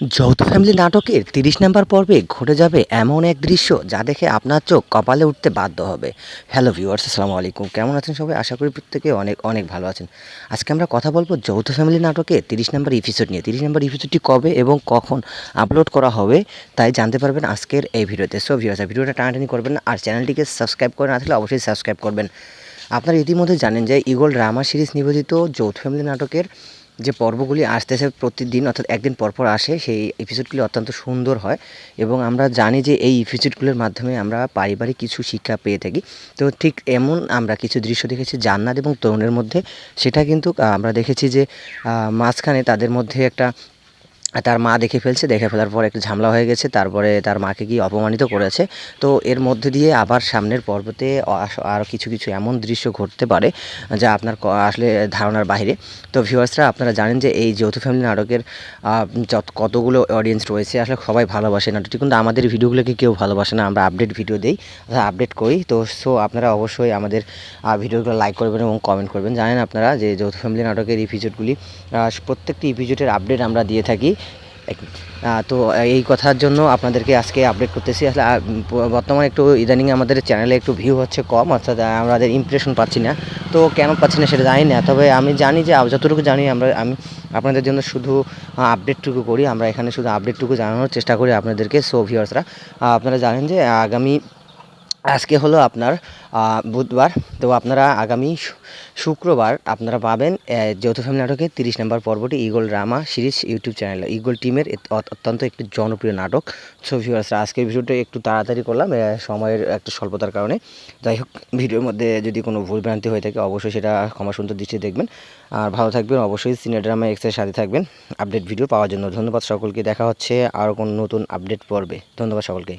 যৌথ ফ্যামিলি নাটকের তিরিশ নম্বর পর্বে ঘটে যাবে এমন এক দৃশ্য যা দেখে আপনার চোখ কপালে উঠতে বাধ্য হবে। হ্যালো ভিউয়ার্স আসসালামু আলাইকুম। কেমন আছেন সবাই? আশা করি প্রত্যেকে অনেক অনেক ভালো আছেন। আজকে আমরা কথা বলব যৌথ ফ্যামিলি নাটকে তিরিশ নম্বর এপিসোড নিয়ে। তিরিশ নম্বর এপিসোডটি কবে এবং কখন আপলোড করা হবে, তাই জানতে পারবেন আজকের এই ভিডিওতে। সো ভিউয়ার্স ভিডিওটা টানাটানি করবেন আর চ্যানেলটিকে সাবস্ক্রাইব করে না থাকলে অবশ্যই সাবস্ক্রাইব করবেন। আপনারা ইতিমধ্যে জানেন যে ইগল ড্রামা সিরিজ নিবেদিত যৌথ ফ্যামিলি নাটকের যে পর্বগুলি আসতেছে প্রতিদিন, অর্থাৎ একদিন পরপর আসে, সেই এপিসোডগুলি অত্যন্ত সুন্দর হয় এবং আমরা জানি যে এই এপিসোডগুলোর মাধ্যমে আমরা পারিবারিক কিছু শিক্ষা পেয়ে থাকি। তো ঠিক এমন আমরা কিছু দৃশ্য দেখেছি, জান্নাত এবং তরুণের মধ্যে। সেটা কিন্তু আমরা দেখেছি যে মাঝখানে তাদের মধ্যে একটা তার মা দেখে ফেলছে দেখে ফেলার পর একটু ঝামেলা হয়ে গেছে তারপরে তার মাকে গিয়ে অপমানিত করেছে। তো এর মধ্যে দিয়ে আবার সামনের পর্বতে আরও কিছু কিছু এমন দৃশ্য ঘটতে পারে যা আপনার আসলে ধারণার বাইরে। তো ভিউয়ার্সরা আপনারা জানেন যে এই যৌথ ফ্যামিলি নাটকের যত কতগুলো অডিয়েন্স রয়েছে আসলে সবাই ভালোবাসে নাটকটি। কিন্তু আমাদের ভিডিওগুলোকে কেউ ভালোবাসে না আমরা আপডেট ভিডিও দিই আপডেট করি। তো সো আপনারা অবশ্যই আমাদের ভিডিওগুলো লাইক করবেন এবং কমেন্ট করবেন। জানেন আপনারা যে যৌথ ফ্যামিলি নাটকের এপিসোডগুলি প্রত্যেকটি এপিসোডের আপডেট আমরা দিয়ে থাকি। তো এই কথার জন্য আপনাদেরকে আজকে আপডেট করতেছি। আসলে বর্তমানে একটু ইদানিং আমাদের চ্যানেলে একটু ভিউ হচ্ছে কম, অর্থাৎ আমাদের ইমপ্রেশন পাচ্ছি না। তো, কেন পাচ্ছি না সেটা জানি না, তবে আমি জানি যে যতটুকু জানি আমরা, আমি আপনাদের জন্য শুধু আপডেটটুকু করি। আমরা এখানে শুধু আপডেটটুকু জানানোর চেষ্টা করি আপনাদেরকে। সো ভিউয়ার্সরা আপনারা জানেন যে, আগামী আজকে হলো আপনার বুধবার, তো আপনারা আগামী শুক্রবার আপনারা পাবেন যৌথ ফ্যামিলি নাটকের তিরিশ নম্বর পর্বটি ইগল ড্রামা সিরিজ ইউটিউব চ্যানেলে। ইগল টিমের অত্যন্ত একটি জনপ্রিয় নাটক। সো ভিউয়ার্সরা আজকের ভিডিওটা একটু তাড়াতাড়ি করলাম সময়ের একটা স্বল্পতার কারণে। যাই হোক, ভিডিওর মধ্যে যদি কোনো ভুলভ্রান্তি হয়ে থাকে, অবশ্যই সেটা ক্ষমা সুন্দর দৃষ্টি দেখবেন। আর ভালো থাকবেন, অবশ্যই সিনে ড্রামা এক্সের সাথে থাকবেন। আপডেট ভিডিও পাওয়ার জন্য ধন্যবাদ সকলকে। দেখা হচ্ছে আরও কোনো নতুন আপডেট পর্বে। ধন্যবাদ সকলকে।